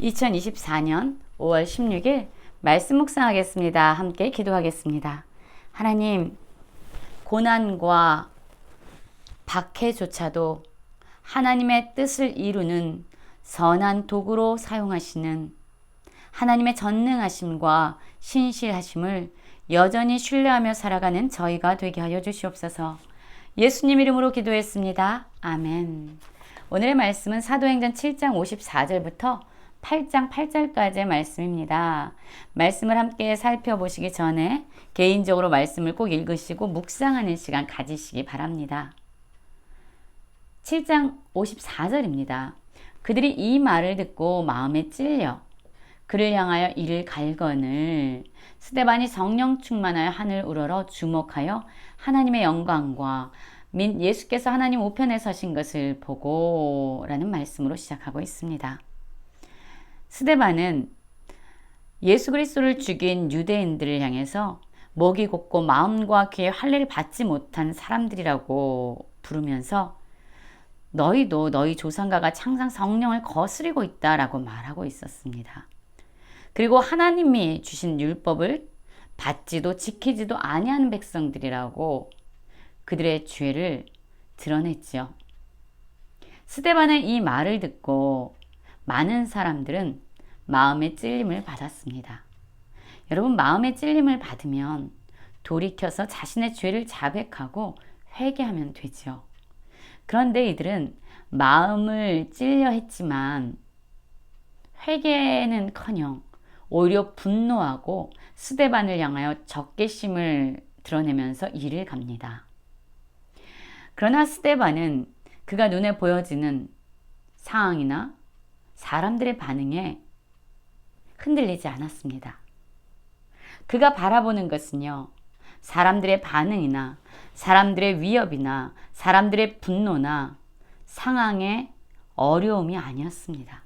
2024년 5월 16일 말씀 묵상하겠습니다. 함께 기도하겠습니다. 하나님, 고난과 박해조차도 하나님의 뜻을 이루는 선한 도구로 사용하시는 하나님의 전능하심과 신실하심을 여전히 신뢰하며 살아가는 저희가 되게 하여 주시옵소서. 예수님 이름으로 기도했습니다. 아멘. 오늘의 말씀은 사도행전 7장 54절부터 8장 8절까지의 말씀입니다. 말씀을 함께 살펴보시기 전에 개인적으로 말씀을 꼭 읽으시고 묵상하는 시간 가지시기 바랍니다. 7장 54절입니다. 그들이 이 말을 듣고 마음에 찔려 그를 향하여 이를 갈거늘 스데반이 성령 충만하여 하늘 우러러 주목하여 하나님의 영광과 민 예수께서 하나님 우편에 서신 것을 보고 라는 말씀으로 시작하고 있습니다. 스데반은 예수 그리스도를 죽인 유대인들을 향해서 목이 곱고 마음과 귀에 할례를 받지 못한 사람들이라고 부르면서 너희도 너희 조상가가 창상 성령을 거스리고 있다라고 말하고 있었습니다. 그리고 하나님이 주신 율법을 받지도 지키지도 아니하는 백성들이라고 그들의 죄를 드러냈지요. 스데반의 이 말을 듣고 많은 사람들은 마음의 찔림을 받았습니다. 여러분, 마음의 찔림을 받으면 돌이켜서 자신의 죄를 자백하고 회개하면 되죠. 그런데 이들은 마음을 찔려 했지만 회개는 커녕 오히려 분노하고 스데반을 향하여 적개심을 드러내면서 일을 갑니다. 그러나 스데반은 그가 눈에 보여지는 상황이나 사람들의 반응에 흔들리지 않았습니다. 그가 바라보는 것은요, 사람들의 반응이나 사람들의 위협이나 사람들의 분노나 상황의 어려움이 아니었습니다.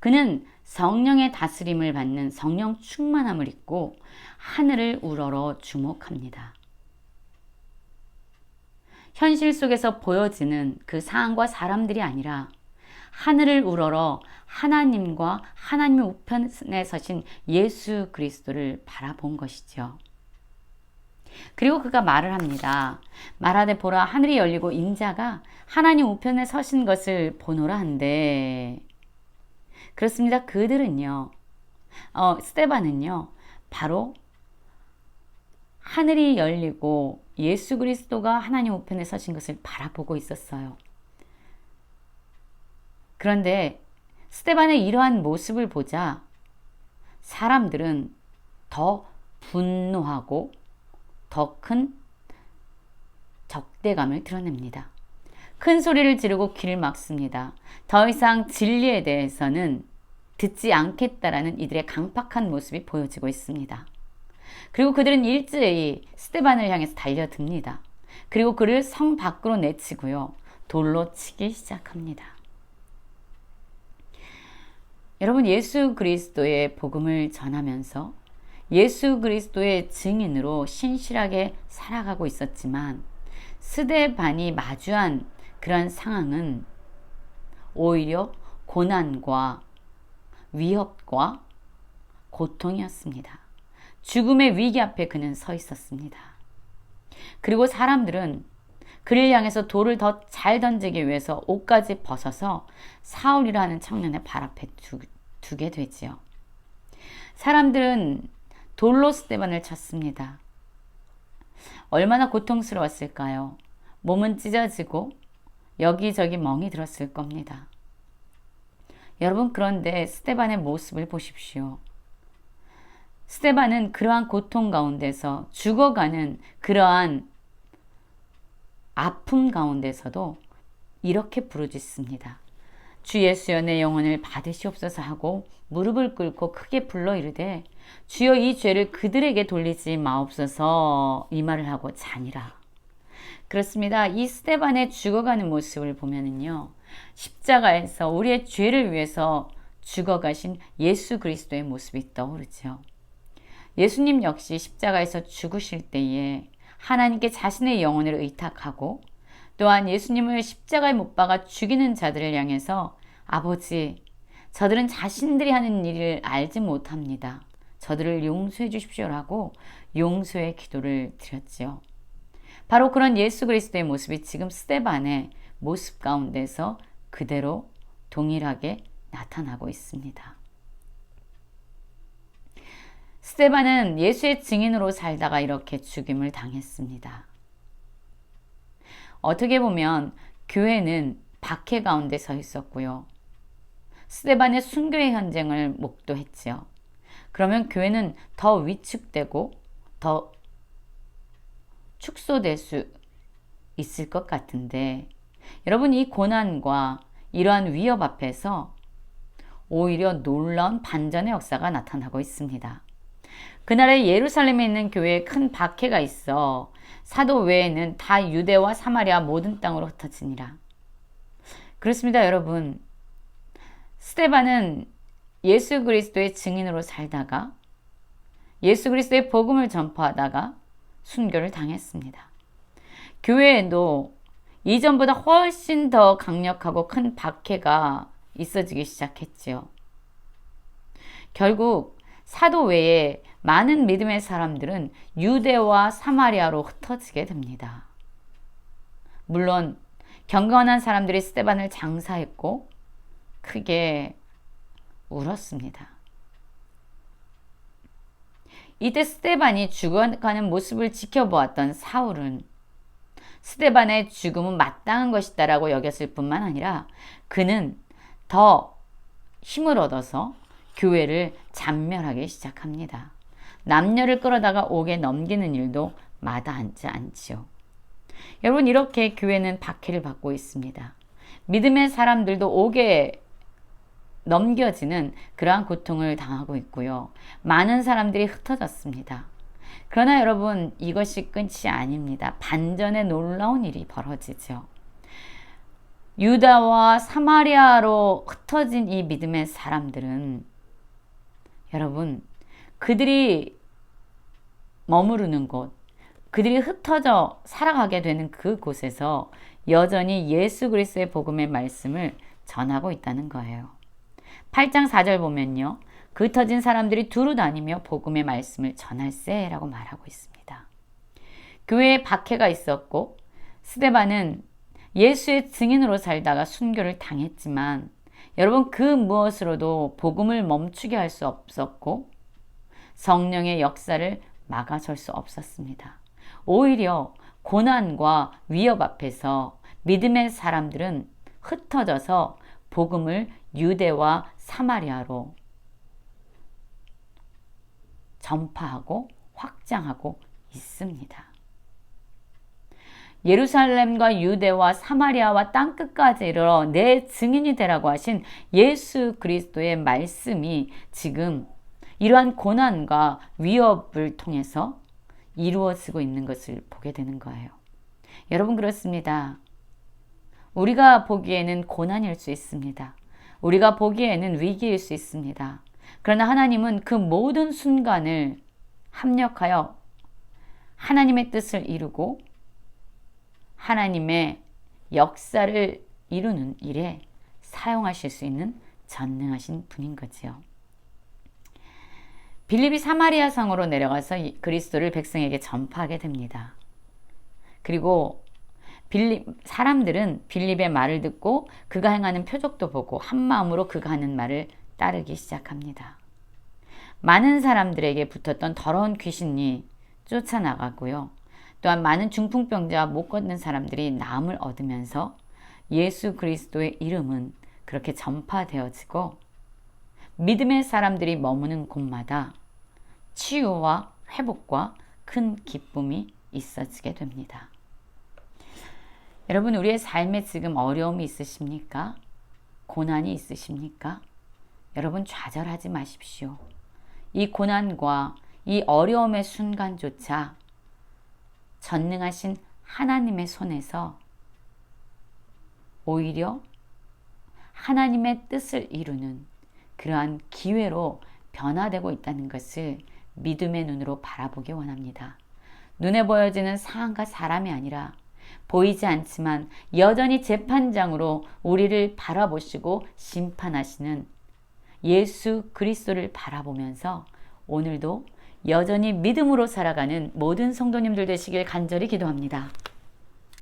그는 성령의 다스림을 받는 성령 충만함을 입고 하늘을 우러러 주목합니다. 현실 속에서 보여지는 그 상황과 사람들이 아니라 하늘을 우러러 하나님과 하나님의 우편에 서신 예수 그리스도를 바라본 것이죠. 그리고 그가 말을 합니다. 말하되 보라 하늘이 열리고 인자가 하나님 우편에 서신 것을 보노라 한데 그렇습니다. 그들은요. 어, 스테반은요. 바로 하늘이 열리고 예수 그리스도가 하나님 우편에 서신 것을 바라보고 있었어요. 그런데 스테반의 이러한 모습을 보자 사람들은 더 분노하고 더 큰 적대감을 드러냅니다. 큰 소리를 지르고 귀를 막습니다. 더 이상 진리에 대해서는 듣지 않겠다라는 이들의 강팍한 모습이 보여지고 있습니다. 그리고 그들은 일제히 스테반을 향해서 달려듭니다. 그리고 그를 성 밖으로 내치고요. 돌로 치기 시작합니다. 여러분 예수 그리스도의 복음을 전하면서 예수 그리스도의 증인으로 신실하게 살아가고 있었지만 스데반이 마주한 그런 상황은 오히려 고난과 위협과 고통이었습니다. 죽음의 위기 앞에 그는 서 있었습니다. 그리고 사람들은 그를 향해서 돌을 더 잘 던지기 위해서 옷까지 벗어서 사울이라는 청년의 발 앞에 두, 두게 되지요. 사람들은 돌로 스테반을 쳤습니다. 얼마나 고통스러웠을까요? 몸은 찢어지고 여기저기 멍이 들었을 겁니다. 여러분, 그런데 스테반의 모습을 보십시오. 스테반은 그러한 고통 가운데서 죽어가는 그러한 아픔 가운데서도 이렇게 부르짖습니다. 주 예수여 내 영혼을 받으시옵소서 하고 무릎을 꿇고 크게 불러 이르되 주여 이 죄를 그들에게 돌리지 마옵소서 이 말을 하고 자니라. 그렇습니다. 이 스테반의 죽어가는 모습을 보면은요. 십자가에서 우리의 죄를 위해서 죽어가신 예수 그리스도의 모습이 떠오르죠. 예수님 역시 십자가에서 죽으실 때에 하나님께 자신의 영혼을 의탁하고 또한 예수님을 십자가에 못 박아 죽이는 자들을 향해서 아버지, 저들은 자신들이 하는 일을 알지 못합니다. 저들을 용서해 주십시오라고 용서의 기도를 드렸지요. 바로 그런 예수 그리스도의 모습이 지금 스테반의 모습 가운데서 그대로 동일하게 나타나고 있습니다. 스테반은 예수의 증인으로 살다가 이렇게 죽임을 당했습니다. 어떻게 보면 교회는 박해 가운데 서 있었고요. 스테반의 순교의 현장을 목도했지요. 그러면 교회는 더 위축되고 더 축소될 수 있을 것 같은데 여러분 이 고난과 이러한 위협 앞에서 오히려 놀라운 반전의 역사가 나타나고 있습니다. 그날에 예루살렘에 있는 교회에 큰 박해가 있어 사도 외에는 다 유대와 사마리아 모든 땅으로 흩어지니라. 그렇습니다, 여러분. 스테반은 예수 그리스도의 증인으로 살다가 예수 그리스도의 복음을 전파하다가 순교를 당했습니다. 교회에도 이전보다 훨씬 더 강력하고 큰 박해가 있어지기 시작했지요. 결국 사도 외에 많은 믿음의 사람들은 유대와 사마리아로 흩어지게 됩니다. 물론 경건한 사람들이 스테반을 장사했고 크게 울었습니다. 이때 스테반이 죽어가는 모습을 지켜보았던 사울은 스테반의 죽음은 마땅한 것이다라고 여겼을 뿐만 아니라 그는 더 힘을 얻어서 교회를 잔멸하기 시작합니다. 남녀를 끌어다가 옥에 넘기는 일도 마다않지 않지요. 여러분 이렇게 교회는 박해를 받고 있습니다. 믿음의 사람들도 옥에 넘겨지는 그러한 고통을 당하고 있고요. 많은 사람들이 흩어졌습니다. 그러나 여러분 이것이 끝이 아닙니다. 반전의 놀라운 일이 벌어지죠. 유다와 사마리아로 흩어진 이 믿음의 사람들은 여러분 그들이 머무르는 곳, 그들이 흩어져 살아가게 되는 그곳에서 여전히 예수 그리스도의 복음의 말씀을 전하고 있다는 거예요. 8장 4절 보면요. 흩어진 사람들이 두루 다니며 복음의 말씀을 전할세라고 말하고 있습니다. 교회에 박해가 있었고 스데반은 예수의 증인으로 살다가 순교를 당했지만 여러분 그 무엇으로도 복음을 멈추게 할 수 없었고 성령의 역사를 막아설 수 없었습니다. 오히려 고난과 위협 앞에서 믿음의 사람들은 흩어져서 복음을 유대와 사마리아로 전파하고 확장하고 있습니다. 예루살렘과 유대와 사마리아와 땅 끝까지 이르러 내 증인이 되라고 하신 예수 그리스도의 말씀이 지금 이러한 고난과 위협을 통해서 이루어지고 있는 것을 보게 되는 거예요. 여러분 그렇습니다. 우리가 보기에는 고난일 수 있습니다. 우리가 보기에는 위기일 수 있습니다. 그러나 하나님은 그 모든 순간을 합력하여 하나님의 뜻을 이루고 하나님의 역사를 이루는 일에 사용하실 수 있는 전능하신 분인 거지요. 빌립이 사마리아 성으로 내려가서 그리스도를 백성에게 전파하게 됩니다. 그리고 빌립 사람들은 빌립의 말을 듣고 그가 행하는 표적도 보고 한 마음으로 그가 하는 말을 따르기 시작합니다. 많은 사람들에게 붙었던 더러운 귀신이 쫓아나가고요. 또한 많은 중풍병자와 못 걷는 사람들이 나음을 얻으면서 예수 그리스도의 이름은 그렇게 전파되어지고 믿음의 사람들이 머무는 곳마다 치유와 회복과 큰 기쁨이 있어지게 됩니다. 여러분, 우리의 삶에 지금 어려움이 있으십니까? 고난이 있으십니까? 여러분, 좌절하지 마십시오. 이 고난과 이 어려움의 순간조차 전능하신 하나님의 손에서 오히려 하나님의 뜻을 이루는 그러한 기회로 변화되고 있다는 것을 믿음의 눈으로 바라보기 원합니다. 눈에 보여지는 상황과 사람이 아니라 보이지 않지만 여전히 재판장으로 우리를 바라보시고 심판하시는 예수 그리스도를 바라보면서 오늘도 여전히 믿음으로 살아가는 모든 성도님들 되시길 간절히 기도합니다.